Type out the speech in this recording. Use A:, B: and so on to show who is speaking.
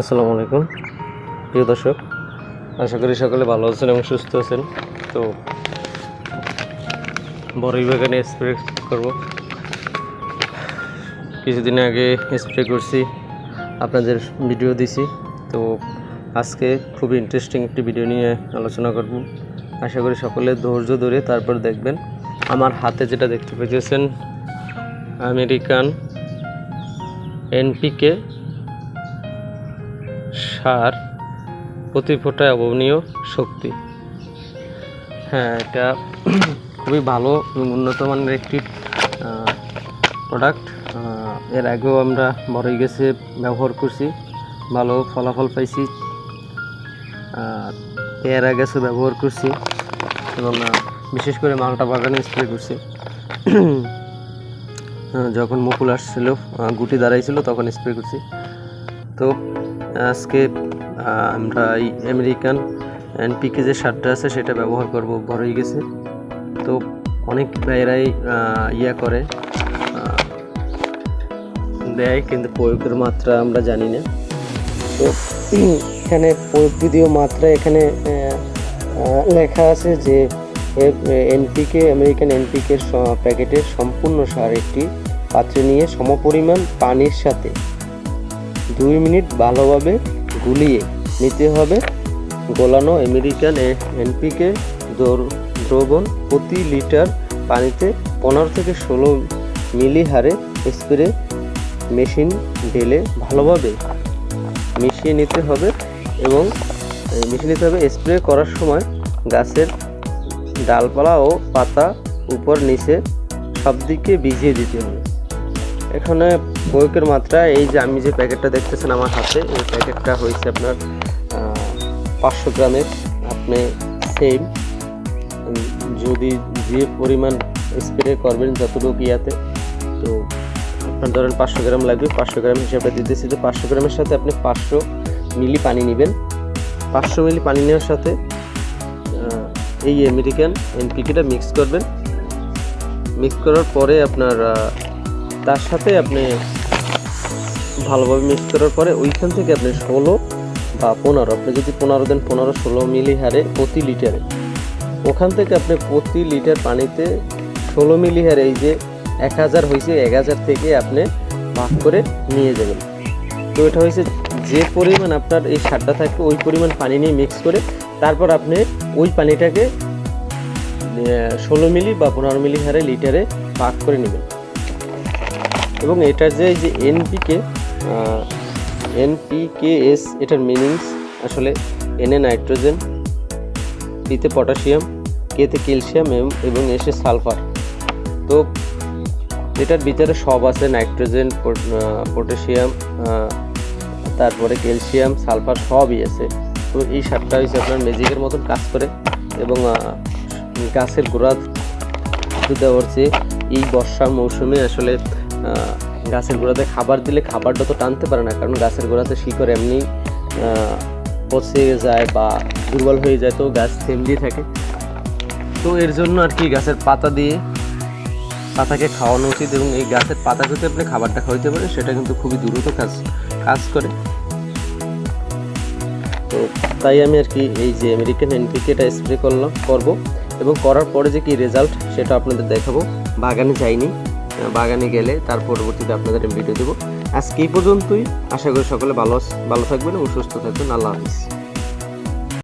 A: আসসালামু আলাইকুম। প্রিয় দর্শক, আশা করি সকলে ভালো আছেন এবং সুস্থ আছেন। তো বড়ই বাগানে স্প্রে করব। কিছুদিন আগে স্প্রে করছি, আপনাদের ভিডিও দিছি। তো আজকে খুব ইন্টারেস্টিং একটি ভিডিও নিয়ে আলোচনা করব। আশা করি সকলে ধৈর্য ধরে তারপর দেখবেন। আমার হাতে যেটা দেখতে পেয়েছেন, আমেরিকান এনপিকে সার প্রতি ফোটায় অভাবনীয় শক্তি। হ্যাঁ এটা খুবই ভালো উন্নত মানের একটি প্রোডাক্টের আগেও আমরা বড়ই গেছে ব্যবহার করছি, ভালো ফলাফল পাইছি। এর গেছে ব্যবহার করছি এবং বিশেষ করে মালটা বাগানে স্প্রে করছি। যখন মুকুল আসছিল গুটি দাঁড়াইছিল, তখন স্প্রে করছি। তো আজকে আমরা এই আমেরিকান এনপিকে যে সারটা আছে, সেটা ব্যবহার করব ঘরেই গেছে। তো অনেক ভাইয়েরাই ইয়া করে দেয়, কিন্তু প্রয়োগের মাত্রা আমরা জানি না। তো এখানে প্রয়োগবিধীয় মাত্রা এখানে লেখা আছে যে এনপিকে, আমেরিকান এনপিকে প্যাকেটের সম্পূর্ণ সার একটি পাত্রে নিয়ে সমপরিমাণ পানির সাথে দুই মিনিট ভালোভাবে গুলিয়ে নিতে হবে। গোলানো আমেরিকান এনপিকে দ্রবণ প্রতি লিটার পানিতে পনেরো থেকে ষোলো মিলি হারে স্প্রে মেশিন ঢেলে ভালোভাবে মিশিয়ে নিতে হবে এবং মিশিয়ে নিতে হবে। স্প্রে করার সময় গাছের ডালপালা ও পাতা উপর, নিচে সব দিকে ভিজিয়ে দিতে হবে। এখানে প্রয়োগের মাত্রা, এই যে আমি যে প্যাকেটটা দেখতেছেন আমার হাতে, এই প্যাকেটটা হয়েছে আপনার পাঁচশো গ্রামের, আপনি সেম যদি যে পরিমাণ স্প্রে করবেন যতটুকু ইয়াতে, তো আপনার ধরেন পাঁচশো গ্রাম লাগবে, পাঁচশো গ্রাম হিসাবে দিতেছি যে পাঁচশো গ্রামের সাথে আপনি পাঁচশো মিলি পানি নেবেন। পাঁচশো মিলি পানি নেওয়ার সাথে এই আমেরিকান এনপিকেটা মিক্স করবেন। মিক্স করার পরে আপনার তার সাথে আপনি ভালোভাবে মিক্স করার পরে ওইখান থেকে আপনি ষোলো বা পনেরো, আপনি যদি পনেরো দেন পনেরো, ষোলো মিলি হারে প্রতি লিটারে। ওখান থেকে আপনি প্রতি লিটার পানিতে ষোলো মিলি হারে এই যে এক হাজার হয়েছে, এক হাজার থেকে আপনি ভাগ করে নিয়ে যাবেন। তো এটা হয়েছে যে পরিমাণ আপনার এই সারটা থাকবে ওই পরিমাণ পানি নিয়ে মিক্স করে তারপর আপনি ওই পানিটাকে ষোলো মিলি বা পনেরো মিলি হারে লিটারে ভাগ করে নেবেন। এবং এটার যে এই যে এনপিকে এনপিকেএস এটার মিনিংস আসলে এনে নাইট্রোজেন পিতে পটাশিয়াম কেতে ক্যালসিয়াম এবং- এবং এসে সালফার তো এটার ভিতরে সব আছে নাইট্রোজেন পটাশিয়াম তারপরে ক্যালসিয়াম সালফার সবই আছে। তো এই সারটা হচ্ছে আপনার ম্যাজিকের মতন কাজ করে এবং গাছের গোড়া দেওয়ার চেয়ে এই বর্ষার মৌসুমে আসলে গাছের গোড়াতে খাবার দিলে খাবারটা তো টানতে পারে না, কারণ গাছের গোড়াতে শিকড় এমনি পচে যায় বা দুর্বল হয়ে যায়, তো গাছ থেমলি থাকে। তো এর জন্য আর কি গাছের পাতা দিয়ে পাতাকে খাওয়ানো উচিত এবং এই গাছের পাতা যদি আপনি খাবারটা খাওয়াইতে পারেন, সেটা কিন্তু খুবই দ্রুত কাজ কাজ করে। তো তাই আমি আর কি এই যে আমেরিকান এনপিকেটা স্প্রে করলাম, করব এবং করার পরে যে কি রেজাল্ট সেটা আপনাদের দেখাবো। বাগানে যাইনি। বাগানে গেলে তার পরবর্তীতে আপনাদের ভিডিও দেবো। আজকে এই পর্যন্তই। আশা করি সকলে ভালো ভালো থাকবেন এবং সুস্থ থাকবেন। আল্লাহ হাফিজ।